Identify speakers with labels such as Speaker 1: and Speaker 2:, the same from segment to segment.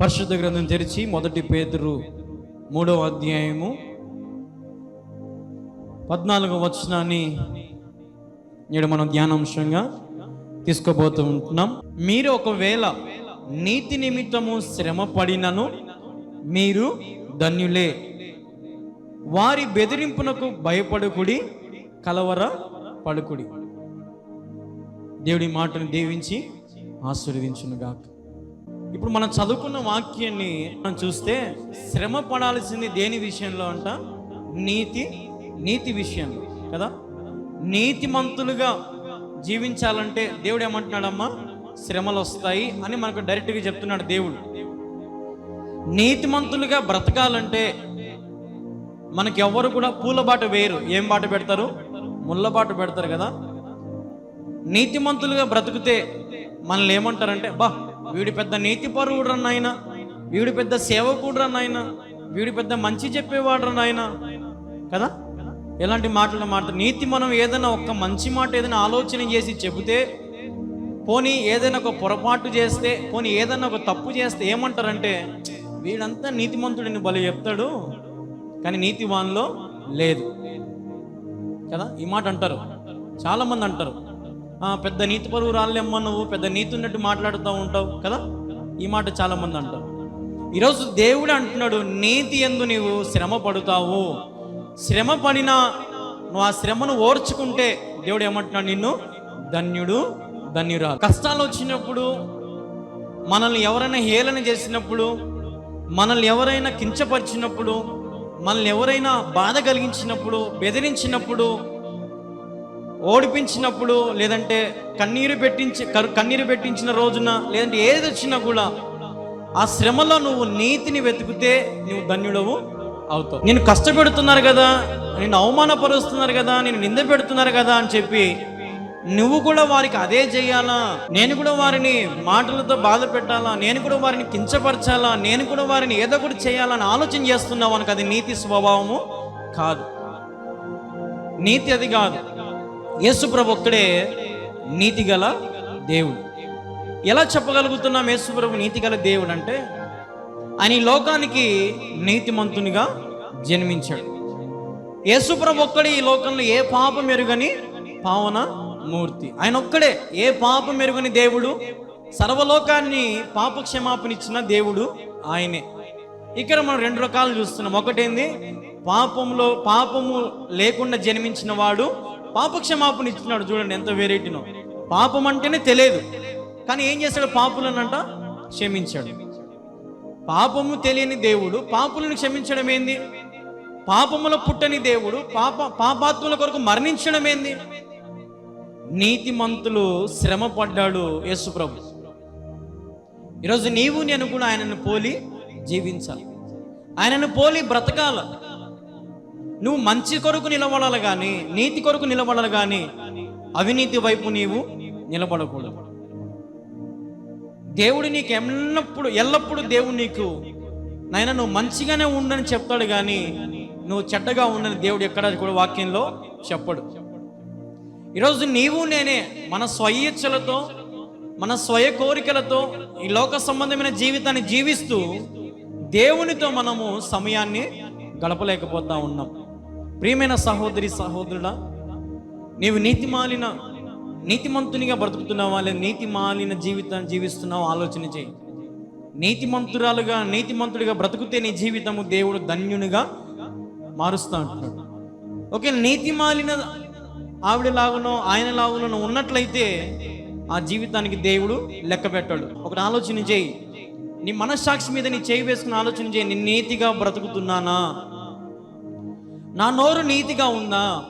Speaker 1: పరిశుద్ధ గ్రంథం తెరిచి మొదటి పేతురు మూడవ అధ్యాయము పద్నాలుగవ వచనాన్ని నేడు మనం ధ్యానాంశంగా తీసుకోబోతుంటున్నాం మీరు ఒకవేళ నీతి నిమిత్తము శ్రమ పడినను మీరు ధన్యులే. వారి బెదిరింపునకు భయపడుకుడి కలవర పడుకుడి. దేవుడి మాటను దీవించి ఆశీర్వదించునుగాక. ఇప్పుడు మనం చదువుకున్న వాక్యాన్ని మనం చూస్తే శ్రమ పడాల్సింది దేని విషయంలో అంట? నీతి నీతి విషయంలో కదా? నీతిమంతులుగా జీవించాలంటే దేవుడు ఏమంటున్నాడమ్మా? శ్రమలు వస్తాయి అని మనకు డైరెక్ట్గా చెప్తున్నాడు దేవుడు. నీతిమంతులుగా బ్రతకాలంటే మనకి ఎవ్వరు కూడా పూల బాట వేయరు. ఏం బాట పెడతారు? ముళ్ళ బాట పెడతారు కదా? నీతిమంతులుగా బ్రతికితే మనల్ని ఏమంటారంటే బా వీడి పెద్ద నీతి పరువుడు నాయన. వీడి పెద్ద సేవకుడు నాయన. వీడి పెద్ద మంచి చెప్పేవాడు నాయన. కదా? ఎలాంటి మాటలు మాట నీతి మనం ఏదైనా ఒక్క మంచి మాట ఏదైనా ఆలోచన చేసి చెబితే పోనీ ఏదైనా ఒక పొరపాటు చేస్తే పోనీ ఏదైనా ఒక తప్పు చేస్తే ఏమంటారంటే వీడంతా నీతిమంతుడిని బలి చెప్తాడు కానీ నీతివాన్లో లేదు. కదా? ఈ మాట అంటారు. చాలామంది అంటారు. పెద్ద నీతి పరువు రాళ్ళేమ్మ నువ్వు పెద్ద నీతి ఉన్నట్టు మాట్లాడుతూ ఉంటావు కదా? ఈ మాట చాలామంది అంటారు. ఈరోజు దేవుడు అంటున్నాడు నీతి ఎందు నీవు శ్రమ పడుతావు. శ్రమ పడినా నువ్వు ఆ శ్రమను ఓర్చుకుంటే దేవుడు ఏమంటున్నాడు నిన్ను? ధన్యుడు ధన్యురా కష్టాలు వచ్చినప్పుడు మనల్ని ఎవరైనా హేళన చేసినప్పుడు మనల్ని ఎవరైనా కించపరిచినప్పుడు మనల్ని ఎవరైనా బాధ కలిగించినప్పుడు బెదిరించినప్పుడు ఓడిపించినప్పుడు లేదంటే కన్నీరు పెట్టించి కన్నీరు పెట్టించిన రోజున లేదంటే ఏది వచ్చినా కూడా ఆ శ్రమలో నువ్వు నీతిని వెతికితే నువ్వు ధన్యుడవు అవుతావు. నేను కష్టపెడుతున్నారు కదా నేను అవమానపరుస్తున్నారు కదా నేను నింద పెడుతున్నారు కదా అని చెప్పి నువ్వు కూడా వారికి అదే చేయాలా? నేను కూడా వారిని మాటలతో బాధ పెట్టాలా? నేను కూడా వారిని కించపరచాలా? నేను కూడా వారిని ఏదో ఒకటి చేయాలని ఆలోచన చేస్తున్నావు అనకు అది నీతి స్వభావము కాదు. నీతి అది కాదు. యేసుప్రభు ఒక్కడే నీతిగల దేవుడు. ఎలా చెప్పగలుగుతున్నాం యేసుప్రభు నీతిగల దేవుడు అంటే ఆయన ఈ లోకానికి నీతిమంతునిగా జన్మించాడు. యేసుప్రభు ఒక్కడే ఈ లోకంలో ఏ పాపం ఎరుగని పావన మూర్తి. ఆయన ఒక్కడే ఏ పాపం ఎరుగని దేవుడు సర్వలోకాన్ని పాప క్షమాపణ ఇచ్చిన దేవుడు ఆయనే. ఇక్కడ మనం రెండు రకాలు చూస్తున్నాం. ఒకటేంది? పాపంలో పాపము లేకుండా జన్మించిన వాడు పాపక్షమాపణ ఇచ్చినాడు చూడండి ఎంత వెరైటీనో. పాపం అంటేనే తెలియదు. కానీ ఏం చేశాడు పాపులనంట? క్షమించాడు. పాపము తెలియని దేవుడు పాపులను క్షమించడం ఏంది పాపముల పుట్టని దేవుడు పాప పాపాత్ముల కొరకు మరణించడం ఏంది నీతిమంతులు శ్రమ పడ్డాడు యేసుప్రభు. ఈరోజు నీవు నేను కూడా ఆయనను పోలి జీవించాలి. ఆయనను పోలి బ్రతకాల. నువ్వు మంచి కొరకు నిలబడాలి కానీ నీతి కొరకు నిలబడాలి కానీ అవినీతి వైపు నీవు నిలబడకూడదు. దేవుడు నీకు ఎన్నప్పుడు ఎల్లప్పుడూ దేవుడు నీకు నాయన నువ్వు మంచిగానే ఉండని చెప్తాడు కానీ నువ్వు చెడ్డగా ఉండని దేవుడు ఎక్కడ కూడా వాక్యంలో చెప్పడు. ఈరోజు నీవు నేనే మన స్వయిచ్ఛలతో మన స్వయ కోరికలతో ఈ లోక సంబంధమైన జీవితాన్ని జీవిస్తూ దేవునితో మనము సమయాన్ని గడపలేకపోతా ఉన్నాం. ప్రియమైన సహోదరి సహోదరుడా నీవు నీతిమాలిన నీతిమంతునిగా బ్రతుకుతున్నావా లేదా నీతిమాలిన జీవితాన్ని జీవిస్తున్నావు ఆలోచన చేయి. నీతిమంతురాలుగా నీతిమంతుడిగా బ్రతుకుతే నీ జీవితము దేవుడు ధన్యునిగా మారుస్తా అంటున్నాడు. ఓకే నీతిమాలిన ఆవిడలాగునో ఆయనలాగునో నువ్వు ఉన్నట్లయితే ఆ జీవితానికి దేవుడు లెక్క పెట్టాడు. ఒకటి ఆలోచన చేయి. నీ మనస్సాక్షి మీద నీ చేయి వేసుకుని ఆలోచన చేయి. నేను నీతిగా బ్రతుకుతున్నానా? నా నోరు నీతిగా ఉందా?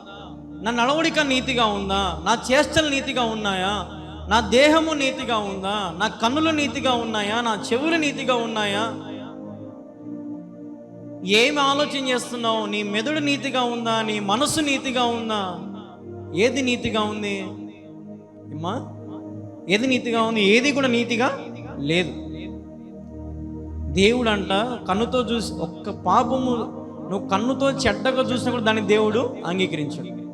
Speaker 1: నా నడవడిక నీతిగా ఉందా? నా చేష్టలు నీతిగా ఉన్నాయా? నా దేహము నీతిగా ఉందా? నా కన్నులు నీతిగా ఉన్నాయా? నా చెవులు నీతిగా ఉన్నాయా? ఏమి ఆలోచన చేస్తున్నావు? నీ మెదడు నీతిగా ఉందా? నీ మనసు నీతిగా ఉందా? ఏది నీతిగా ఉంది? అమ్మా ఏది నీతిగా ఉంది? ఏది కూడా నీతిగా లేదు. దేవుడు అంట కన్నుతో చూసి ఒక్క పాపము నువ్వు కన్నుతో చెడ్డగా చూసినప్పుడు దాన్ని దేవుడు అంగీకరించాడు.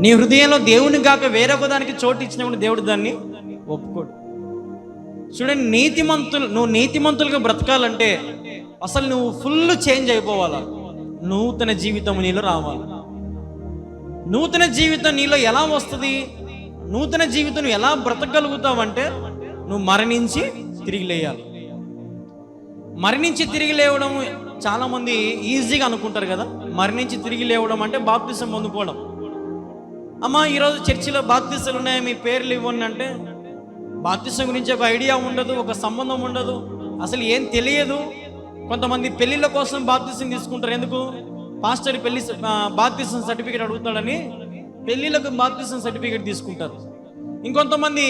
Speaker 1: నీ హృదయంలో దేవుని కాక వేరొక దానికి చోటు ఇచ్చినప్పుడు దేవుడు దాన్ని ఒప్పుకోడు. చూడండి నీతిమంతులు నువ్వు నీతిమంతులుగా బ్రతకాలంటే అసలు నువ్వు ఫుల్ చేంజ్ అయిపోవాలా? నూతన జీవితం నీలో రావాలి. నూతన జీవితం నీలో ఎలా వస్తుంది? నూతన జీవితం ఎలా బ్రతకగలుగుతావంటే నువ్వు మరణించి తిరిగి లేయాలి. మరణించి తిరిగి లేవడం చాలామంది ఈజీగా అనుకుంటారు కదా మరణించి తిరిగి లేవడం అంటే బాప్తిసం పొందుకోవడం. అమ్మ ఈరోజు చర్చిలో బాప్తిసాలు ఉన్నాయి మీ పేర్లు ఇవ్వండి అంటే బాప్తిసం గురించి ఒక ఐడియా ఉండదు ఒక సంబంధం ఉండదు అసలు ఏం తెలియదు. కొంతమంది పెళ్ళిళ్ళ కోసం బాప్తిసం తీసుకుంటారు ఎందుకు? పాస్టర్ పెళ్ళి బాప్తిసం సర్టిఫికేట్ అడుగుతాడని పెళ్ళిళ్ళకు బాప్తిసం సర్టిఫికేట్ తీసుకుంటారు. ఇంకొంతమంది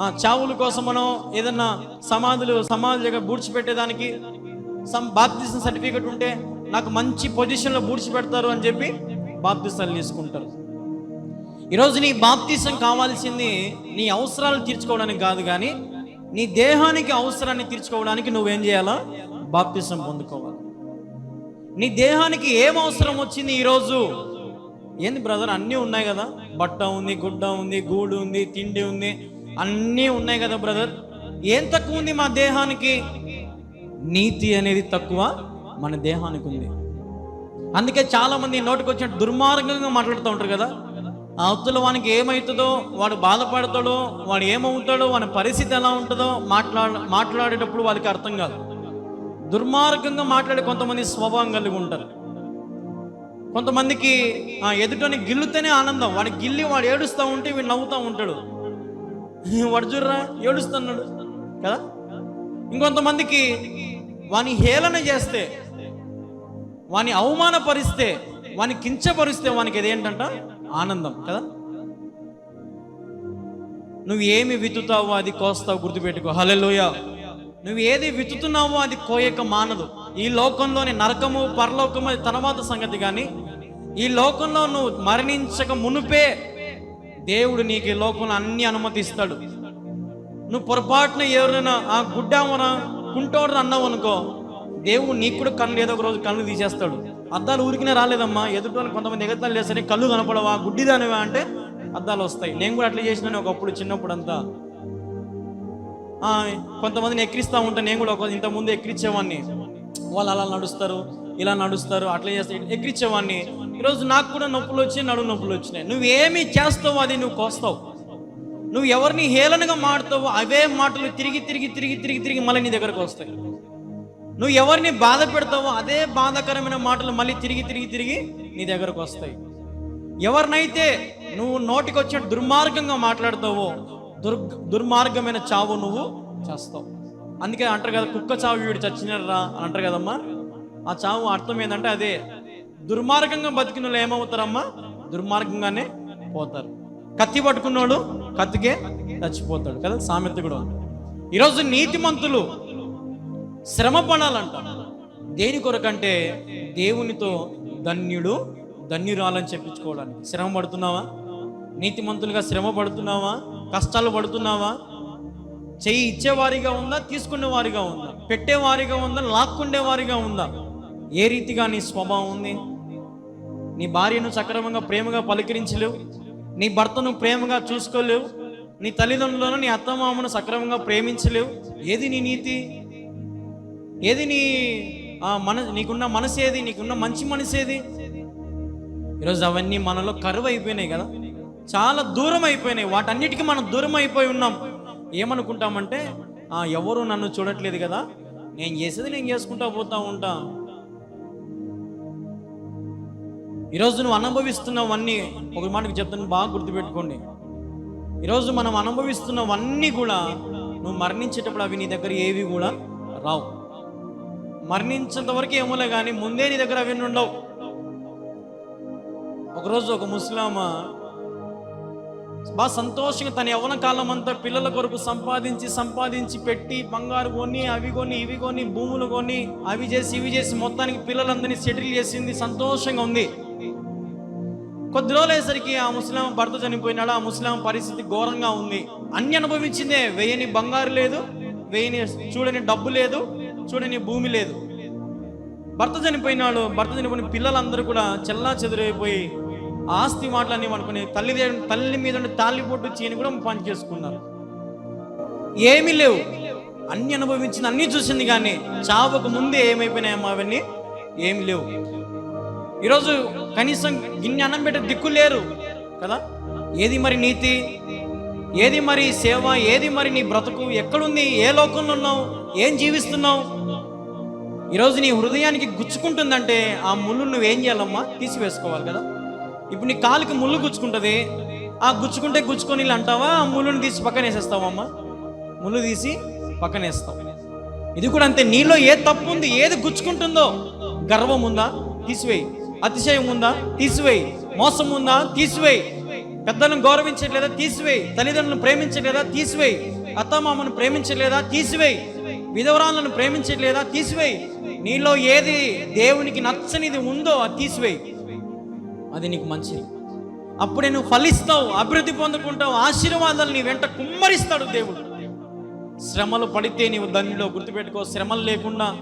Speaker 1: ఆ, చావుల కోసమనో ఏదన్నా సమాధులు సమాధులుగా దగ్గర బూడ్చిపెట్టేదానికి సమ్ బాప్తిజం సర్టిఫికేట్ ఉంటే నాకు మంచి పొజిషన్లో బూడ్చిపెడతారు అని చెప్పి బాప్తిసాలు తీసుకుంటారు. ఈరోజు నీ బాప్తీసం కావాల్సింది నీ అవసరాలు తీర్చుకోవడానికి కాదు కానీ నీ దేహానికి అవసరాన్ని తీర్చుకోవడానికి నువ్వేం చేయాలా? బాప్తిసం పొందుకోవాలి. నీ దేహానికి ఏం అవసరం వచ్చింది ఈరోజు? ఏంది బ్రదర్ అన్నీ ఉన్నాయి కదా? బట్ట ఉంది గుడ్డ ఉంది గూడు ఉంది తిండి ఉంది అన్నీ ఉన్నాయి కదా బ్రదర్ ఏం తక్కువ ఉంది మా దేహానికి? నీతి అనేది తక్కువ మన దేహానికి ఉంది. అందుకే చాలా మంది నోటికి దుర్మార్గంగా మాట్లాడుతూ ఉంటారు కదా. ఆ అవతల వానికి ఏమవుతుందో వాడు బాధపడతాడో వాడు ఏమవుతాడో వాని పరిస్థితి ఎలా ఉంటుందో మాట్లాడ మాట్లాడేటప్పుడు వాళ్ళకి అర్థం కాదు. దుర్మార్గంగా మాట్లాడే కొంతమంది స్వభావం కలిగి ఉంటారు. కొంతమందికి ఆ ఎదుటని గిల్లుతేనే ఆనందం. వాడి గిల్లి వాడు ఏడుస్తూ ఉంటే వీడు నవ్వుతూ ఉంటాడు. వాడు చూడరా ఏడుస్తున్నాడు. కదా? ఇంకొంతమందికి వాని హేళన చేస్తే వాని అవమానపరిస్తే వాని కించపరిస్తే వానికి ఇదేంటంట ఆనందం కదా? నువ్వు ఏమి విత్తుతావో అది కోస్తావు గుర్తుపెట్టుకో. హలెలోయ నువ్వు ఏది విత్తుతున్నావో అది కోయక మానదు. ఈ లోకంలోని నరకము పరలోకము అది తర్వాత సంగతి కానీ ఈ లోకంలో నువ్వు మరణించక మునుపే దేవుడు నీకు ఈ లోకంలో అన్ని అనుమతిస్తాడు. నువ్వు పొరపాటున ఎవరైనా ఆ గుడ్డామరా కుంటోడు అన్నావు అనుకో దేవుడు నీకు కూడా కళ్ళు ఏదో ఒక రోజు కళ్ళు తీసేస్తాడు. అద్దాలు ఊరికినే రాలేదమ్మా ఎదుటి కొంతమంది ఎగతాలు చేస్తే కళ్ళు కనపడవా గుడ్డిదానివా అంటే అద్దాలు వస్తాయి. నేను కూడా అట్లా చేసినాను ఒకప్పుడు చిన్నప్పుడు అంతా కొంతమందిని ఎక్కిరిస్తూ ఉంటాను నేను కూడా ఒక ఇంతకుముందు ఎక్కిరించేవాడిని వాళ్ళు అలా నడుస్తారు ఇలా నడుస్తారు అట్లా చేస్తే ఎక్కిరించేవాడిని ఈరోజు నాకు కూడా నొప్పులు వచ్చి నడుము నొప్పులు వచ్చినాయి. నువ్వు ఏమి అది నువ్వు కోస్తావు. నువ్వు ఎవరిని హేళనగా మాడుతావో అవే మాటలు తిరిగి తిరిగి తిరిగి తిరిగి తిరిగి మళ్ళీ నీ దగ్గరకు వస్తాయి. నువ్వు ఎవరిని బాధ పెడతావో అదే బాధాకరమైన మాటలు మళ్ళీ తిరిగి తిరిగి తిరిగి నీ దగ్గరకు వస్తాయి. ఎవరినైతే నువ్వు నోటికి వచ్చిన దుర్మార్గంగా మాట్లాడతావో దుర్ దుర్మార్గమైన చావు నువ్వు చేస్తావు. అందుకే అంటారు కదా కుక్క చావు వీడు చచ్చినారా అని అంటారు కదమ్మా. ఆ చావు అర్థం ఏంటంటే అదే దుర్మార్గంగా బతికిన వాళ్ళు ఏమవుతారమ్మా? దుర్మార్గంగానే పోతారు. కత్తి పట్టుకున్నాడు కత్తికే చచ్చిపోతాడు కదా సామెత కూడా ఈరోజు నీతిమంతులు శ్రమ పడాలంట దేని కొరకంటే దేవునితో ధన్యుడు ధన్యురాలని చెప్పించుకోవడానికి. శ్రమ పడుతున్నావా? నీతిమంతులుగా శ్రమ పడుతున్నావా? కష్టాలు పడుతున్నావా? చెయ్యి ఇచ్చేవారిగా ఉందా? తీసుకునేవారిగా ఉందా? పెట్టేవారిగా ఉందా? లాక్కుండేవారిగా ఉందా? ఏ రీతిగా నీ స్వభావం ఉంది? నీ భార్యను సక్రమంగా ప్రేమగా పలకరించలేవు? నీ భర్తను ప్రేమగా చూసుకోలేవు. నీ తల్లిదండ్రులను నీ అత్తమామను సక్రమంగా ప్రేమించలేవు. ఏది నీ నీతి? ఏది నీ మన నీకున్న మనసు ఏది? నీకున్న మంచి మనసు ఏది? ఈరోజు అవన్నీ మనలో కరువు అయిపోయినాయి కదా. చాలా దూరం అయిపోయినాయి. వాటన్నిటికీ మనం దూరం అయిపోయి ఉన్నాం. ఏమనుకుంటామంటే ఎవరు నన్ను చూడట్లేదు కదా. నేను చేసేది నేను చేసుకుంటా పోతా ఉంటా. ఈరోజు నువ్వు అనుభవిస్తున్నవన్నీ ఒక మాటకు చెప్తాను బాగా గుర్తుపెట్టుకోండి. ఈరోజు మనం అనుభవిస్తున్నవన్నీ కూడా నువ్వు మరణించేటప్పుడు అవి నీ దగ్గర ఏవి కూడా రావు. మరణించేంత వరకు ఏమోలే కానీ ముందే నీ దగ్గర అవన్నీ ఉండవు. ఒకరోజు ఒక ముస్లామా బాగా సంతోషంగా తన యవన కాలం అంతా పిల్లల కొరకు సంపాదించి సంపాదించి పెట్టి బంగారు కొని అవి కొని ఇవి కొని భూములు కొని అవి చేసి ఇవి చేసి మొత్తానికి పిల్లలందరినీ సెటిల్ చేసింది సంతోషంగా ఉంది. కొద్ది రోజులేసరికి ఆ ముస్లాం భర్త చనిపోయినాడు. ఆ ముస్లాం పరిస్థితి ఘోరంగా ఉంది. అన్ని అనుభవించిందే. వేయని బంగారు లేదు వేయని చూడని డబ్బు లేదు చూడని భూమి లేదు. భర్త చనిపోయినాడు. భర్త చనిపోయిన పిల్లలందరూ కూడా చెల్లా చెదురైపోయి ఆస్తి మాటలన్నీ అనుకుని తల్లి తల్లి మీద ఉండి తాళి పొట్టు చీని కూడా పని చేసుకున్నారు. ఏమీ లేవు. అన్ని అనుభవించింది అన్నీ చూసింది కానీ చావకు ముందే ఏమైపోయినాయమ్మా అవన్నీ? ఏమి లేవు. ఈరోజు కనీసం గిన్నె అన్నం పెట్టే దిక్కు లేరు కదా? ఏది మరి నీతి? ఏది మరి సేవ? ఏది మరి నీ బ్రతుకు? ఎక్కడుంది? ఏ లోకంలో ఉన్నావు? ఏం జీవిస్తున్నావు? ఈరోజు నీ హృదయానికి గుచ్చుకుంటుందంటే ఆ ముళ్ళు నువ్వేం చేయాలమ్మా? తీసివేసుకోవాలి కదా? ఇప్పుడు నీ కాలుకి ముళ్ళు గుచ్చుకుంటుంది. ఆ గుచ్చుకుంటే గుచ్చుకొని అంటావా? ఆ ముళ్ళుని తీసి పక్కన వేసేస్తావమ్మా? ముళ్ళు తీసి పక్కన వేస్తావు. ఇది కూడా అంతే. నీలో ఏ తప్పు ఉంది? ఏది గుచ్చుకుంటుందో? గర్వం ఉందా? తీసివేయి. అతిశయం ఉందా? తీసివేయి. మోసం ఉందా? తీసివేయి. పెద్దలను గౌరవించట్లేదా? తీసివేయి. తల్లిదండ్రులను ప్రేమించట్లేదా? తీసివేయి. అత్తమామను ప్రేమించట్లేదా? తీసివేయి. విధవరాలను ప్రేమించట్లేదా? తీసివేయి. నీలో ఏది దేవునికి నచ్చనిది ఉందో అది తీసివేయి. అది నీకు మంచిది. అప్పుడే నువ్వు ఫలిస్తావు అభివృద్ధి పొందుకుంటావు ఆశీర్వాదాలు నీ వెంట కుమ్మరిస్తాడు దేవుడు. శ్రమలు పడితే నీవు దానిలో గుర్తుపెట్టుకో. శ్రమలు లేకుండా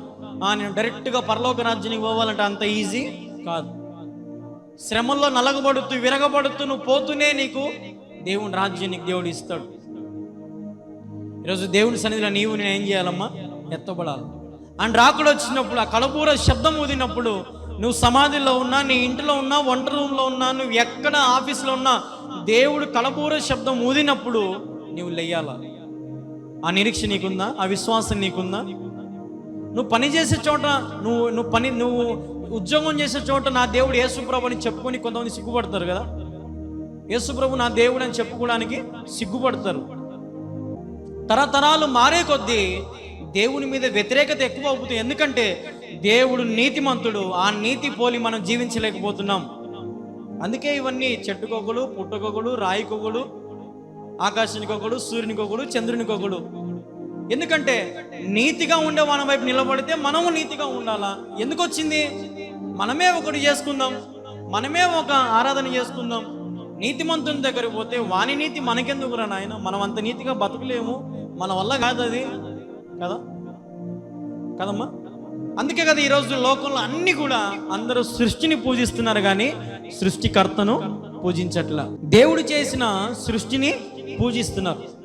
Speaker 1: ఆ నేను డైరెక్ట్గా పరలోక రాజ్యానికి పోవాలంటే అంత ఈజీ. కాదు. శ్రమల్లో నలగబడుతూ విరగబడుతూ నువ్వు పోతూనే నీకు దేవుని రాజ్యానికి దేవుడు ఇస్తాడు. ఈరోజు దేవుని సన్నిధిలో నీవు నేను ఏం చేయాలమ్మా? ఎత్తబడాలి. అండ్ రాకుడు వచ్చినప్పుడు ఆ కలపూర శబ్దం ఊదినప్పుడు నువ్వు సమాధిలో ఉన్నా నీ ఇంట్లో ఉన్నా వంట రూమ్లో ఉన్నా నువ్వు ఎక్కడ ఆఫీస్లో ఉన్నా దేవుడు కలపూర శబ్దం ఊదినప్పుడు నువ్వు లెయ్యాల ఆ నిరీక్ష నీకుందా? ఆ విశ్వాసం నీకుందా? నువ్వు పని చేసే చోట నువ్వు నువ్వు పని నువ్వు ఉద్యోగం చేసే చోట నా దేవుడు యేసుప్రభు అని చెప్పుకొని కొంతమంది సిగ్గుపడతారు కదా? యేసుప్రభు నా దేవుడు అని చెప్పుకోవడానికి సిగ్గుపడతారు. తరతరాలు మారే కొద్దీ దేవుని మీద వ్యతిరేకత ఎక్కువ అవుతుంది. ఎందుకంటే దేవుడు నీతిమంతుడు ఆ నీతి పోలి మనం జీవించలేకపోతున్నాం. అందుకే ఇవన్నీ చెట్టుకొకడు పుట్టకొకడు రాయికొకడు ఆకాశానికొకడు సూర్యునికొకడు చంద్రునికొకడు ఎందుకంటే నీతిగా ఉండే మన వైపు నిలబడితే మనము నీతిగా ఉండాలా? ఎందుకు వచ్చింది మనమే ఒకటి చేసుకుందాం. మనమే ఒక ఆరాధన చేసుకుందాం. నీతిమంతుని దగ్గరికి పోతే వాని నీతి మనకెందుకురా నాయన? మనం అంత నీతిగా బతకలేము. మన వల్ల కాదు అది. కదా? కదమ్మా? అందుకే కదా ఈరోజు లోకంలో అన్ని కూడా అందరూ సృష్టిని పూజిస్తున్నారు కానీ సృష్టికర్తను పూజించట్ల. దేవుడు చేసిన సృష్టిని పూజిస్తున్నారు.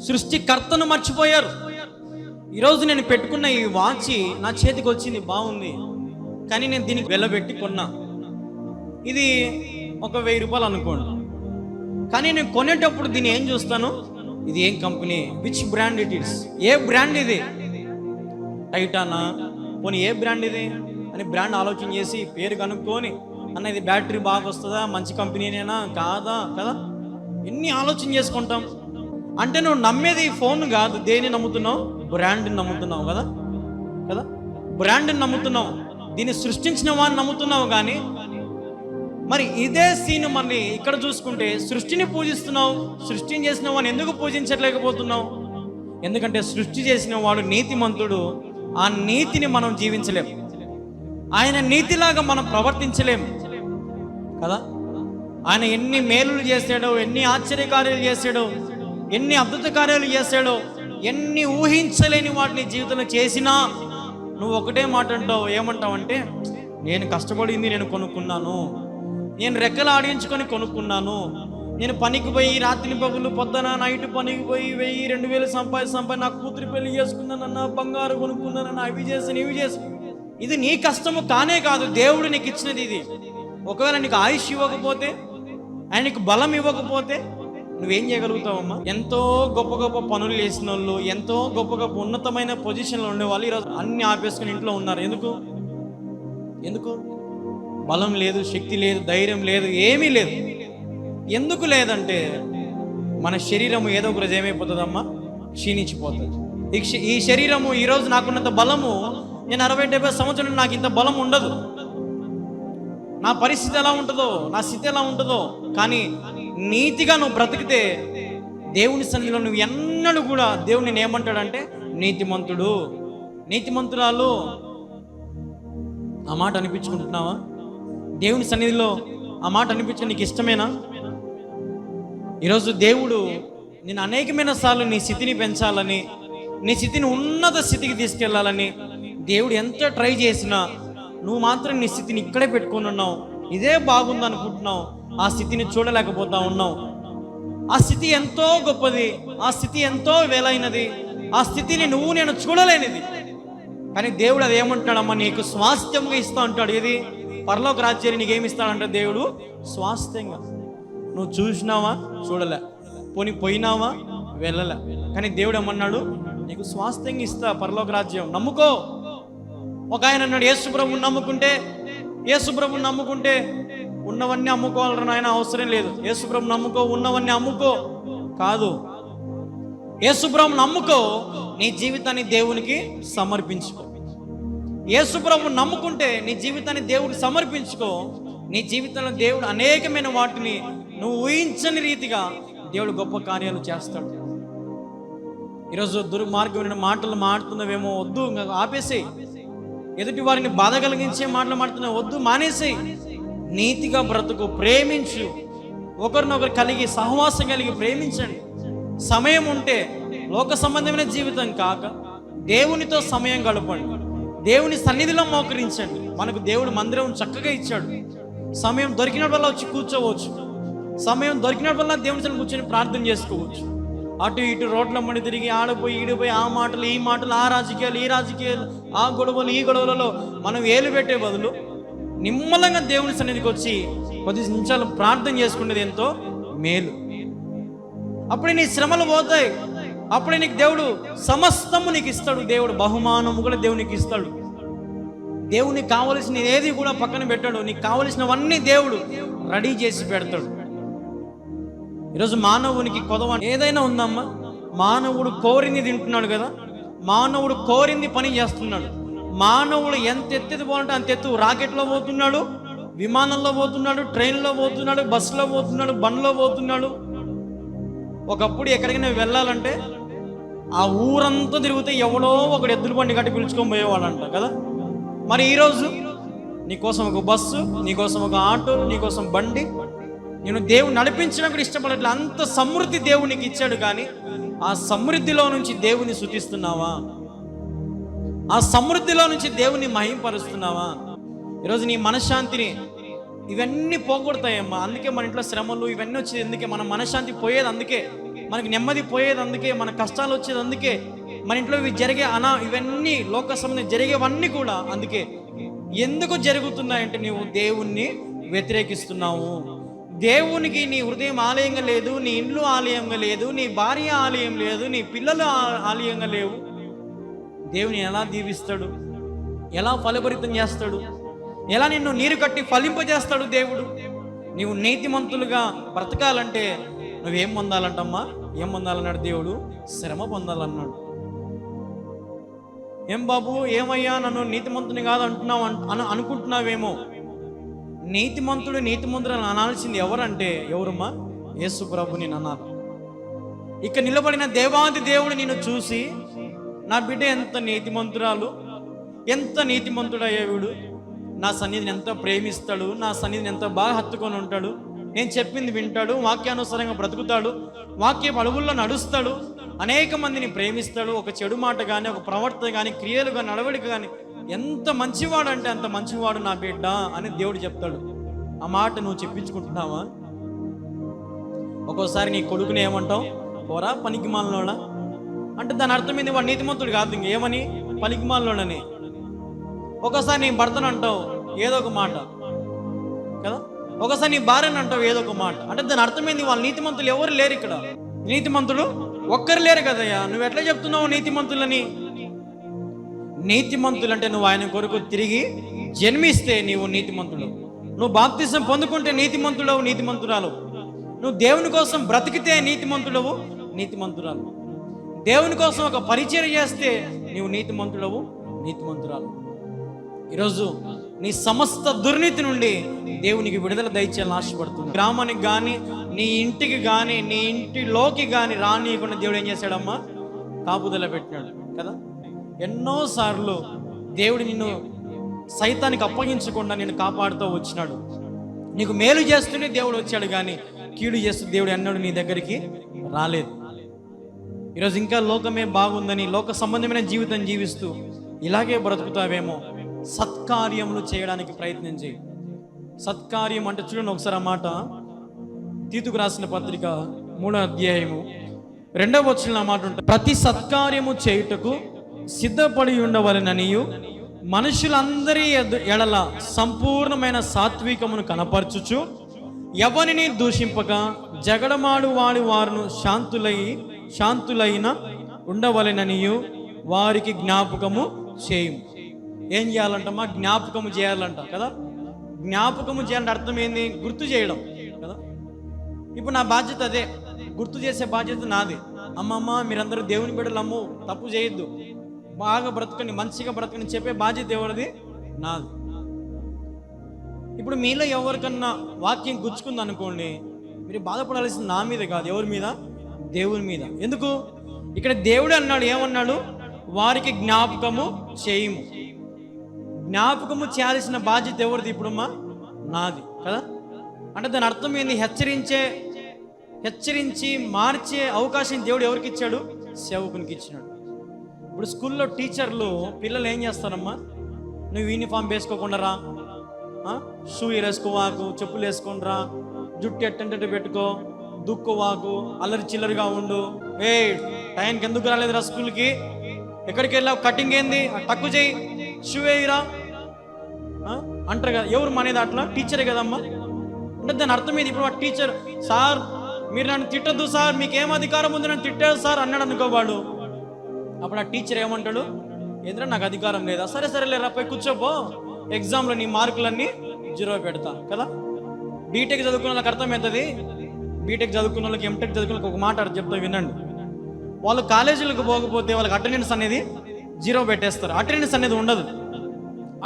Speaker 1: సృష్టికర్తను మర్చిపోయారు. ఈరోజు నేను పెట్టుకున్న ఈ వాచి నా చేతికి వచ్చింది బాగుంది. కానీ నేను దీనికి వెళ్ళబెట్టి కొన్నా ఇది ఒక వెయ్యి రూపాయలు అనుకోండి. కానీ నేను కొనేటప్పుడు దీన్ని ఏం చూస్తాను? ఇది ఏం company? Which brand it is a brand ఇది? టైటానా పోనీ ఏ బ్రాండ్ ఇది? అని బ్రాండ్ ఆలోచన చేసి పేరు కనుక్కొని అన్న ఇది బ్యాటరీ బాగా వస్తుందా? మంచి కంపెనీనేనా? కాదా? కదా? ఎన్ని ఆలోచన చేసుకుంటాం. అంటే నువ్వు నమ్మేది ఫోన్ కాదు. దేని నమ్ముతున్నావు? బ్రాండ్ని నమ్ముతున్నావు కదా? కదా? బ్రాండ్ని నమ్ముతున్నావు. దీన్ని సృష్టించిన వాడిని నమ్ముతున్నావు కానీ మరి ఇదే సీన్ మళ్ళీ ఇక్కడ చూసుకుంటే సృష్టిని పూజిస్తున్నావు సృష్టిని చేసిన వాడిని ఎందుకు పూజించట్లేకపోతున్నావు ఎందుకంటే సృష్టి చేసిన వాడు నీతిమంతుడు. ఆ నీతిని మనం జీవించలేం. ఆయన నీతిలాగా మనం ప్రవర్తించలేం. కదా? ఆయన ఎన్ని మేలులు చేశాడో ఎన్ని ఆశ్చర్యకార్యాలు చేశాడో ఎన్ని అద్భుత కార్యాలు చేశాడో ఎన్ని ఊహించలేని వాటిని జీవితంలో చేసినా నువ్వు ఒకటే మాట అంటావు ఏమంటావంటే నేను కష్టపడింది నేను కొనుక్కున్నాను నేను రెక్కలు ఆడించుకొని కొనుక్కున్నాను నేను పనికి పోయి రాత్రి పగులు పొద్దున నైట్ పనికి పోయి వెయ్యి రెండు వేలు సంపాది సంపాది నా కూతురు పెళ్ళి చేసుకున్నానన్న బంగారు కొనుక్కున్నానన్న అవి చేసాను ఇవి చేసి ఇది నీ కష్టము కానే కాదు దేవుడు నీకు ఇచ్చినది ఇది. ఒకవేళ నీకు ఆయుష్ ఇవ్వకపోతే ఆయనకు బలం ఇవ్వకపోతే నువ్వేం చేయగలుగుతావమ్మా? ఎంతో గొప్ప గొప్ప పనులు చేసిన వాళ్ళు ఎంతో గొప్ప గొప్ప ఉన్నతమైన పొజిషన్లో ఉండేవాళ్ళు ఈరోజు అన్ని ఆపేసుకుని ఇంట్లో ఉన్నారు. ఎందుకు? ఎందుకు? బలం లేదు శక్తి లేదు ధైర్యం లేదు ఏమీ లేదు. ఎందుకు లేదంటే మన శరీరము ఏదో ఒక రోజు ఏమైపోతుందమ్మా? క్షీణించిపోతుంది. ఈ ఈ శరీరము ఈరోజు నాకున్నంత బలము నేను అరవై డెబ్బై సంవత్సరాలు నాకు ఇంత బలం ఉండదు. నా పరిస్థితి ఎలా ఉంటుందో నా స్థితి ఎలా ఉంటుందో కానీ నీతిగా నువ్వు బ్రతికితే దేవుని సన్నిధిలో నువ్వు ఎన్నడూ కూడా దేవుని నేను ఏమంటాడంటే నీతిమంతుడు. నీతిమంతురాలు ఆ మాట అనిపించుకుంటున్నావా? దేవుని సన్నిధిలో ఆ మాట అనిపించడం నీకు ఇష్టమేనా? ఈరోజు దేవుడు నేను అనేకమైన సార్లు నీ స్థితిని పెంచాలని నీ స్థితిని ఉన్నత స్థితికి తీసుకెళ్ళాలని దేవుడు ఎంత ట్రై చేసినా నువ్వు మాత్రం నీ స్థితిని ఇక్కడే పెట్టుకొని ఉన్నావు. ఇదే బాగుంది అనుకుంటున్నాం ఆ స్థితిని చూడలేకపోతా ఉన్నావు ఆ స్థితి ఎంతో గొప్పది. ఆ స్థితి ఎంతో వేలైనది. ఆ స్థితిని నువ్వు నేను చూడలేనిది. కానీ దేవుడు అది ఏమంటాడమ్మా నీకు స్వాస్థ్యంగా ఇస్తా అంటాడు. ఏది? పరలోక రాజ్యాన్ని నీకు ఇస్తాడంటే దేవుడు? స్వాస్థ్యంగా. నువ్వు చూసినావా? చూడలే. పోని పోయినావా? వెళ్ళలే. కానీ దేవుడు ఏమన్నాడు? నీకు స్వాస్థ్యంగా ఇస్తా పరలోక రాజ్యం. నమ్ముకో. ఒక ఆయన అన్నాడు యేసుప్రభుని నమ్ముకుంటే యేసుప్రభు నమ్ముకుంటే ఉన్నవన్నీ అమ్ముకోవాలని ఆయన అవసరం లేదు. యేసుప్రభు నమ్ముకో ఉన్నవన్నీ అమ్ముకో. కాదు. యేసుప్రభు నమ్ముకో నీ జీవితాన్ని దేవునికి సమర్పించుకో. యేసుప్రభు నమ్ముకుంటే నీ జీవితాన్ని దేవుడికి సమర్పించుకో. నీ జీవితంలో దేవుడు అనేకమైన వాటిని నువ్వు ఊహించని రీతిగా దేవుడు గొప్ప కార్యాలు చేస్తాడు. ఈరోజు దుర్మార్గమైన మాటలు మాడుతున్నవేమో వద్దు ఇంకా ఆపేసేయి. ఎదుటి వారిని బాధ కలిగించే మాటలు మాడుతున్నావు వద్దు మానేసేయి. నీతిగా బ్రతుకు ప్రేమించు. ఒకరినొకరు కలిగి సహవాసం కలిగి ప్రేమించండి. సమయం ఉంటే లోక సంబంధమైన జీవితం కాక దేవునితో సమయం గడపండి. దేవుని సన్నిధిలో మోకరించండి. మనకు దేవుడు మందిరం చక్కగా ఇచ్చాడు. సమయం దొరికినప్పుడల్లా వచ్చి కూర్చోవచ్చు. సమయం దొరికినప్పుడల్లా దేవుని కూర్చొని ప్రార్థన చేసుకోవచ్చు. అటు ఇటు రోడ్ల మడి తిరిగి ఆడిపోయి ఈడిపోయి ఆ మాటలు ఈ మాటలు ఆ రాజకీయాలు ఈ రాజకీయాలు ఆ గొడవలు ఈ గొడవలలో మనం ఏలు పెట్టే బదులు నిమ్మలంగా దేవుని సన్నిధికి వచ్చి కొద్ది నిమిషాలు ప్రార్థన చేసుకునేది ఎంతో మేలు. అప్పుడే నీ శ్రమలు పోతాయి. అప్పుడే నీకు దేవుడు సమస్తము నీకు ఇస్తాడు. దేవుడు బహుమానము కూడా దేవునికి ఇస్తాడు. దేవునికి కావలసిన ఏది కూడా పక్కన పెట్టాడు. నీకు కావలసినవన్నీ దేవుడు రెడీ చేసి పెడతాడు. ఈరోజు మానవునికి కొదవ ఏదైనా ఉందమ్మా. మానవుడు కోరింది తింటున్నాడు కదా. మానవుడు కోరింది పని చేస్తున్నాడు. మానవుడు ఎంత ఎత్తేది పోవాలంటే అంత ఎత్తు. రాకెట్లో పోతున్నాడు విమానంలో పోతున్నాడు ట్రైన్లో పోతున్నాడు బస్సులో పోతున్నాడు బండ్లో పోతున్నాడు. ఒకప్పుడు ఎక్కడికైనా వెళ్ళాలంటే ఆ ఊరంతా తిరిగితే ఎవడో ఒకడు ఎద్దుల బండి కట్టి పిలుచుకొని పోయేవాడంట కదా. మరి ఈరోజు నీకోసం ఒక బస్సు నీకోసం ఒక ఆటో నీకోసం బండి నేను దేవుడు నడిపించడం కూడా ఇష్టపడట్లే. అంత సమృద్ధి దేవునికి ఇచ్చాడు కానీ ఆ సమృద్ధిలో నుంచి దేవుని శుతిస్తున్నావా ఆ సమృద్ధిలో నుంచి దేవుని మహింపరుస్తున్నావా? ఈరోజు నీ మనశ్శాంతిని ఇవన్నీ పోగొడతాయమ్మా. అందుకే మన ఇంట్లో శ్రమలు ఇవన్నీ వచ్చేది ఎందుకే మన మనశ్శాంతి పోయేది అందుకే. మనకి నెమ్మది పోయేది అందుకే. మన కష్టాలు వచ్చేది అందుకే. మన ఇంట్లో ఇవి జరిగే అనా ఇవన్నీ లోక సంబంధం జరిగేవన్నీ కూడా అందుకే. ఎందుకు జరుగుతున్నాయంటే నీవు దేవుణ్ణి వ్యతిరేకిస్తున్నావు? దేవునికి నీ హృదయం ఆలయంగా లేదు నీ ఇండ్లు ఆలయంగా లేదు నీ భార్య ఆలయం లేదు నీ పిల్లలు ఆలయంగా లేవు. దేవుని ఎలా దీవిస్తాడు? ఎలా ఫలభరితం చేస్తాడు? ఎలా నిన్ను నీరు కట్టి ఫలింపజేస్తాడు దేవుడు? నీవు నీతిమంతులుగా బ్రతకాలంటే నువ్వేం పొందాలంటమ్మా? ఏం పొందాలన్నాడు దేవుడు? శ్రమ పొందాలన్నాడు. ఏం బాబు? ఏమయ్యా? నన్ను నీతిమంతుని కాదు అంటున్నావు అను అనుకుంటున్నావేమో? నీతిమంతుడు నీతిమంతుడు అనాల్సింది ఎవరంటే ఎవరమ్మా? యేసు ప్రభు నేను అన్నారు ఇక నిలబడిన దేవాది దేవుడు నిన్ను చూసి నా బిడ్డ ఎంత నీతిమంతురాలు ఎంత నీతిమంతుడయ్యేవుడు నా సన్నిధిని ఎంత ప్రేమిస్తాడు నా సన్నిధిని ఎంత బాగా హత్తుకొని ఉంటాడు? నేను చెప్పింది వింటాడు వాక్యానుసారంగా బ్రతుకుతాడు వాక్య అడుగుల్లో నడుస్తాడు అనేక మందిని ప్రేమిస్తాడు. ఒక చెడు మాట కానీ ఒక ప్రవర్తన కానీ క్రియలు కానీ నడవడిక కానీ ఎంత మంచివాడు అంటే అంత మంచివాడు నా బిడ్డ అని దేవుడు చెప్తాడు. ఆ మాట నువ్వు చెప్పించుకుంటున్నావా? ఒక్కోసారి నీ కొడుకుని ఏమంటావు? పోరా పనికిమాలనోడా అంటే దాని అర్థం ఏంది? వాడు నీతిమంతుడు కాదు ఏమని పనికిమాలనోడని ఒకసారి నీ భర్తను అంటావు ఏదో ఒక మాట. కదా? ఒకసారి నీ భార్యను అంటావు ఏదో ఒక మాట. అంటే దాని అర్థమైంది వాళ్ళ నీతిమంతులు ఎవరు లేరు ఇక్కడ. నీతిమంతుడు ఒక్కరు లేరు కదయ్యా. నువ్వు ఎట్లా చెప్తున్నావు నీతిమంతులని? నీతిమంతులంటే నువ్వు ఆయన కొరకు తిరిగి జన్మిస్తే నీవు నీతిమంతుడు నువ్వు బాప్తిసం పొందుకుంటే నీతిమంతుడవు నీతిమంతురాలు. నువ్వు దేవుని కోసం బ్రతికితే నీతిమంతుడవు నీతిమంతురాలు. దేవుని కోసం ఒక పరిచయం చేస్తే నీవు నీతిమంతుడవు నీతిమంతురాలు. ఈరోజు నీ సమస్త దుర్నీతి నుండి దేవునికి విడుదల దయచేయాలని ఆశపడుతుంది గ్రామానికి కానీ నీ ఇంటికి కానీ నీ ఇంటిలోకి కానీ రానియకుండా దేవుడు ఏం చేశాడమ్మా? కాపుదల పెట్టినాడు కదా? ఎన్నోసార్లు దేవుడు నిన్ను సైతానికి అప్పగించకుండా నేను కాపాడుతూ వచ్చినాడు. నీకు మేలు చేస్తూనే దేవుడు వచ్చాడు కానీ కీడు చేస్తూ దేవుడు అన్నాడు నీ దగ్గరికి రాలేదు. ఈరోజు ఇంకా లోకమే బాగుందని లోక సంబంధమైన జీవితం జీవిస్తూ ఇలాగే బ్రతుకుతావేమో సత్కార్యములు చేయడానికి ప్రయత్నం చేయి. సత్కార్యం అంటే చూడండి ఒకసారి ఆ మాట. తీతుకు రాసిన పత్రిక మూడో అధ్యాయము రెండవ వచ్చిన మాట ఉంటుంది. ప్రతి సత్కార్యము చేయుటకు సిద్ధపడి ఉండవలెననియు మనుషులందరి ఎడల సంపూర్ణమైన సాత్వికమును కనపరచుచు ఎవరిని దూషింపక జగడమాడు వాడి వారును శాంతులై శాంతులైన ఉండవలెననియు వారికి జ్ఞాపకము చేయము. ఏం చేయాలంటమ్మా? జ్ఞాపకము చేయాలంట కదా? జ్ఞాపకము చేయాలంటే అర్థం ఏంది? గుర్తు చేయడం కదా? ఇప్పుడు నా బాధ్యత అదే. గుర్తు చేసే బాధ్యత నాది. అమ్మమ్మ మీరందరూ దేవుని బిడ్డలు తప్పు చేయొద్దు. బాగా బ్రతకండి మంచిగా బ్రతకండి చెప్పే బాధ్యత ఎవరిది? నాది. ఇప్పుడు మీలో ఎవరికన్నా వాక్యం గుచ్చుకుంది అనుకోండి మీరు బాధపడాల్సింది నా మీద కాదు ఎవరి మీద? దేవుని మీద. ఎందుకు? ఇక్కడ దేవుడు అన్నాడు ఏమన్నాడు? వారికి జ్ఞాపకము చేయము. జ్ఞాపకము చేయాల్సిన బాధ్యత ఎవరిది ఇప్పుడమ్మా? నాది కదా? అంటే దాని అర్థం ఏంది? హెచ్చరించే హెచ్చరించి మార్చే అవకాశం దేవుడు ఎవరికి ఇచ్చాడు? సేవకునికి ఇచ్చినాడు. ఇప్పుడు స్కూల్లో టీచర్లు పిల్లలు ఏం చేస్తారమ్మా? నువ్వు యూనిఫామ్ వేసుకోకుండా రా. షూ వేసుకోవాకు చెప్పులు వేసుకొని రా. జుట్టు ఎట్టంటే పెట్టుకో. దుక్కువాకు అల్లరి చిల్లరిగా ఉండు. ఏ టైంకి ఎందుకు రాలేదురా స్కూల్కి? ఎక్కడికి వెళ్ళావు? కటింగ్ ఏంది? తక్కువ చేయి షూ వేయిరా. అంటారు కదా ఎవరు మనేది అట్లా? టీచరే కదమ్మా. అంటే దాని అర్థం ఏంది? ఇప్పుడు టీచర్ సార్ మీరు నన్ను తిట్టద్దు సార్. మీకు ఏం అధికారం ఉంది? నన్ను తిట్టారు సార్ అన్నాడు అనుకోవాడు అప్పుడు ఆ టీచర్ ఏమంటాడు? ఏంద్రా నాకు అధికారం లేదా? సరే సరే లేరా పోయి కూర్చోపో. ఎగ్జామ్లో నీ మార్కులన్నీ జీరో పెడతా కదా? బీటెక్ చదువుకున్న వాళ్ళకి అర్థమవుతుంది? బీటెక్ చదువుకున్న వాళ్ళకి ఎంటెక్ చదువుకున్న వాళ్ళకి ఒక మాట చెప్తా వినండి. వాళ్ళు కాలేజీలకు పోకపోతే వాళ్ళకి అటెండెన్స్ అనేది జీరో పెట్టేస్తారు. అటెండెన్స్ అనేది ఉండదు.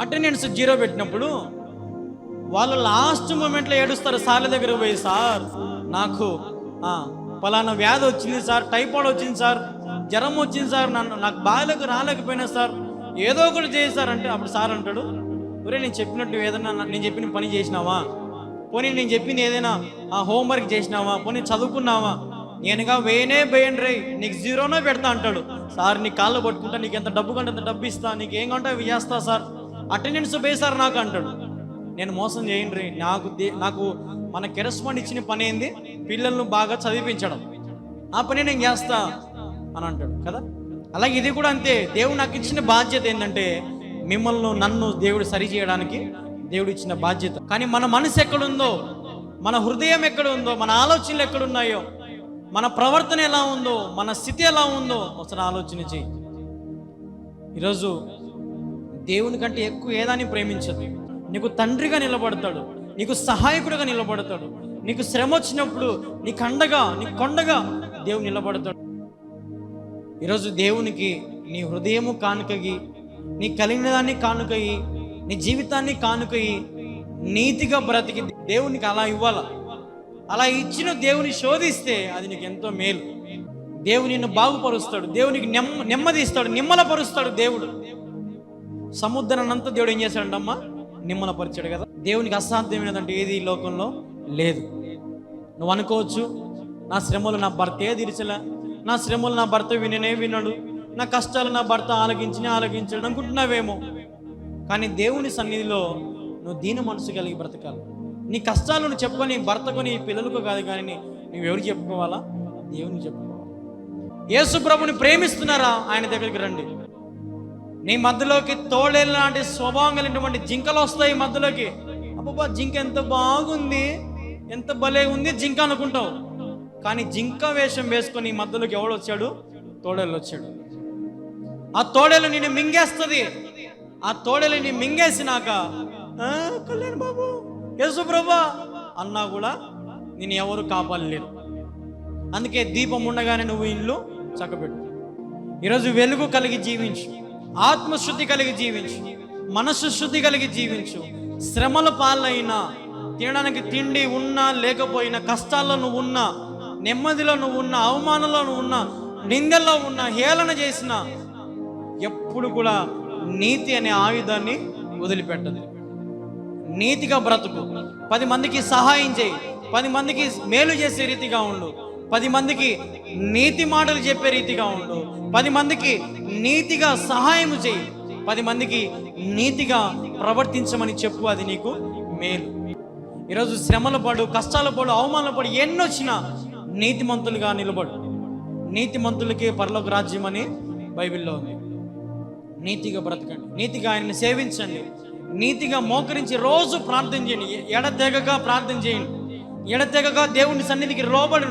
Speaker 1: అటెండెన్స్ జీరో పెట్టినప్పుడు వాళ్ళు లాస్ట్ మూమెంట్లో ఏడుస్తారు సార్ల దగ్గర పోయి సార్ నాకు పలానా వ్యాధి వచ్చింది సార్ టైఫాయిడ్ వచ్చింది సార్ జ్వరం వచ్చింది సార్ నన్ను నాకు బాధలకు రాలేకపోయినా సార్. ఏదో ఒకటి చేయి సార్ అంటే అప్పుడు సార్ అంటాడు ఒరే నేను చెప్పినట్టు ఏదైనా నేను చెప్పిన పని చేసినావా? పోనీ నేను చెప్పింది ఏదైనా ఆ హోంవర్క్ చేసినావా? పోనీ చదువుకున్నావా? నేనుగా వేయనే వేయండి రే నీకు జీరోనే పెడతా అంటాడు. సార్ నీ కాళ్ళు పట్టుకుంటా నీకు ఎంత డబ్బు కంటే అంత డబ్బు ఇస్తా నీకు ఏం కంటే అవి చేస్తా సార్. అటెండెన్స్ పే సార్ నాకు అంటాడు. నేను మోసం చేయండి రే నాకు దే- నాకు మన కెరస్పాండ్ ఇచ్చిన పని ఏంది? పిల్లలను బాగా చదివించడం. ఆ పని నేను చేస్తా. అని అంటాడు కదా? అలాగే ఇది కూడా అంతే. దేవుడు నాకు ఇచ్చిన బాధ్యత ఏంటంటే మిమ్మల్ని నన్ను దేవుడు సరి చేయడానికి దేవుడు ఇచ్చిన బాధ్యత. కానీ మన మనసు ఎక్కడుందో మన హృదయం ఎక్కడ ఉందో మన ఆలోచనలు ఎక్కడున్నాయో మన ప్రవర్తన ఎలా ఉందో మన స్థితి ఎలా ఉందో ఒకసారి ఆలోచన చేయి. ఈరోజు దేవుని కంటే ఎక్కువ ఏదాన్ని ప్రేమించదు? నీకు తండ్రిగా నిలబడతాడు నీకు సహాయకుడిగా నిలబడతాడు నీకు శ్రమ వచ్చినప్పుడు నీకు అండగా నీకు కొండగా దేవుడు నిలబడతాడు. ఈరోజు దేవునికి నీ హృదయము కానుకగి నీ కలిగిన దాన్ని కానుకయి నీ జీవితాన్ని కానుకయి నీతిగా బ్రతికి దేవునికి అలా ఇవ్వాల? అలా ఇచ్చిన దేవుని శోధిస్తే అది నీకు ఎంతో మేలు. దేవుని నిన్ను బాగుపరుస్తాడు దేవునికి నెమ్మ నెమ్మది ఇస్తాడు నిమ్మలపరుస్తాడు దేవుడు. సముద్రాన్నంతా దేవుడు ఏం చేశాడంటమ్మా నిమ్మలపరిచాడు కదా. దేవునికి అసాధ్యమైనదంటే ఏది ఈ లోకంలో? లేదు. నువ్వు అనుకోవచ్చు నా శ్రమలు నా భర్త ఏ తీర్చలే. నా శ్రమలు నా భర్త విననే వినడు. నా కష్టాలు నా భర్త ఆలకించినే ఆలకించడు అనుకుంటున్నావేమో. కానీ దేవుని సన్నిధిలో నువ్వు దీన మనసు కలిగి బ్రతకాలి. నీ కష్టాలు నువ్వు చెప్పుకొని భర్తకు నీ పిల్లలకు కాదు కానీ నీ- నువ్వు ఎవరికి చెప్పుకోవాలా? దేవునికి చెప్పుకోవాలి. యేసు ప్రభుని ప్రేమిస్తున్నారా? ఆయన దగ్గరికి రండి. నీ మధ్యలోకి తోడేళ్ళ లాంటి స్వభావం కలిగినటువంటి జింకలు వస్తాయి మధ్యలోకి. అబ్బబ్బా జింక ఎంత బాగుంది. ఎంత భలే ఉంది జింక అనుకుంటావు. కానీ జింక వేషం వేసుకొని మధ్యలోకి ఎవడు వచ్చాడు? తోడేళ్ళు వచ్చాడు. ఆ తోడేలు నిన్ను మింగేస్తుంది. ఆ తోడేలు నిన్ను మింగేసినాక కళ్యాణ్ బాబు యేసు ప్రభా అన్నా కూడా నేను ఎవరు కాపాడలేరు. అందుకే దీపం ఉండగానే నువ్వు ఇల్లు చక్కబెట్టు. ఈరోజు వెలుగు కలిగి జీవించు. ఆత్మశుద్ధి కలిగి జీవించు. మనస్సు శుద్ధి కలిగి జీవించు. శ్రమల పాలైనా తినడానికి తిండి ఉన్నా లేకపోయినా కష్టాల్లో నువ్వు ఉన్నా నెమ్మదిలో నువ్వు ఉన్నా అవమానంలో నువ్వు ఉన్నా నిందల్లో ఉన్నా హేళన చేసిన ఎప్పుడు కూడా నీతి అనే ఆయుధాన్ని వదిలిపెట్టదు. నీతిగా బ్రతుకు. పది మందికి సహాయం చేయి. పది మందికి మేలు చేసే రీతిగా ఉండు. పది మందికి నీతి మాటలు చెప్పే రీతిగా ఉండు. పది మందికి నీతిగా సహాయం చేయి. పది మందికి నీతిగా ప్రవర్తించమని చెప్పు అది నీకు మేలు. ఈరోజు శ్రమల పడు కష్టాల పడు అవమానాల పడు ఎన్నొచ్చినా నీతిమంతులుగా నిలబడు. నీతిమంతులకే పరలోక రాజ్యం అని బైబిల్లో ఉంది. నీతిగా బ్రతకండి. నీతిగా ఆయనని సేవించండి. నీతిగా మోకరించి రోజు ప్రార్థన చేయండి. ఎడతెగగా ప్రార్థన చేయండి. ఎడతెగగా దేవుని సన్నిధికి లోబడి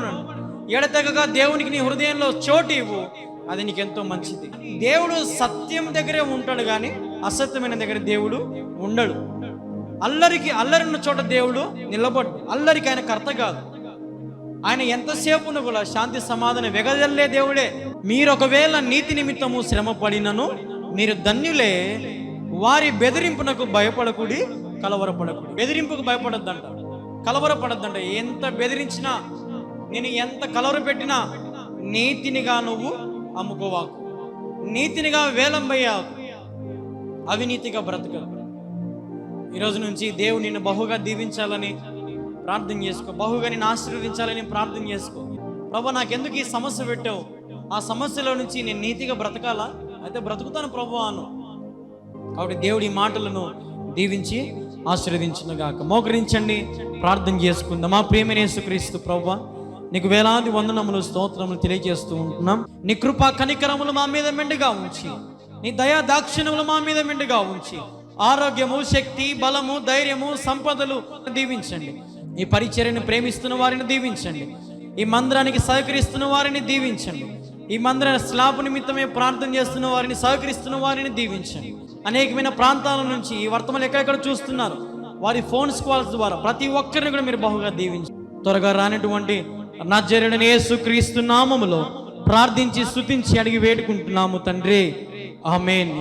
Speaker 1: ఎడతెగగా దేవునికి నీ హృదయంలో చోటు ఇవ్వు. అది నీకెంతో మంచిది. దేవుడు సత్యం దగ్గరే ఉంటాడు కానీ అసత్యమైన దగ్గర దేవుడు ఉండడు. అల్లరికి అల్లరి ఉన్న చోట దేవుడు నిలబడు. అల్లరికి ఆయన కర్త కాదు. ఆయన ఎంతసేపు కూడా శాంతి సమాధానం వెగజల్లే దేవుడే? మీరు ఒకవేళ నీతి నిమిత్తము శ్రమ పడినను మీరు ధన్యులే వారి బెదిరింపునకు భయపడకుడి కలవరపడకుడి. బెదిరింపుకు భయపడద్దంట. కలవరపడద్దంట. ఎంత బెదిరించినా నేను ఎంత కలవర పెట్టినా నీతినిగా నువ్వు అమ్ముకోవాకు. నీతినిగా వేలం అవినీతిగా బ్రతకదు ఈరోజు నుంచి దేవుడు నిన్ను బహుగా దీవించాలని ప్రార్థన చేసుకో. బహుగా నేను ఆశీర్వదించాలని ప్రార్థన చేసుకో. ప్రభు నాకెందుకు ఈ సమస్య పెట్టావు? ఆ సమస్యలో నుంచి నేను నీతిగా బ్రతకాలా? అయితే బ్రతుకుతాను ప్రభు అను. కాబట్టి దేవుడి మాటలను దీవించి ఆశీర్వదించినగాక మోకరించండి. ప్రార్థన చేసుకుందాం. మా ప్రేమనేసుక్రీస్తు ప్రభు నీకు వేలాది వందనములు స్తోత్రములు తెలియజేస్తూ ఉంటున్నాం. నీ కృపా కనికరములు మా మీద మెండుగా ఉంచి నీ దయా దాక్షిణములు మా మీద మెండుగా ఉంచి ఆరోగ్యము శక్తి బలము ధైర్యము సంపదలు దీవించండి. ఈ పరిచర్యను ప్రేమిస్తున్న వారిని దీవించండి. ఈ మందిరానికి సహకరిస్తున్న వారిని దీవించండి. ఈ మందిర స్లాబ్ నిమిత్తమే ప్రార్థన చేస్తున్న వారిని సహకరిస్తున్న వారిని దీవించండి. అనేకమైన ప్రాంతాల నుంచి ఈ వర్తమానం ఎక్కడెక్కడ చూస్తున్నారు? వారి ఫోన్స్ కాల్స్ ద్వారా ప్రతి ఒక్కరిని కూడా మీరు బహుగా దీవించి త్వరగా రానటువంటి నజరుడని యేసు క్రీస్తు నామములో ప్రార్థించి స్థుతించి అడిగి వేడుకుంటున్నాము తండ్రి. ఆమెన్.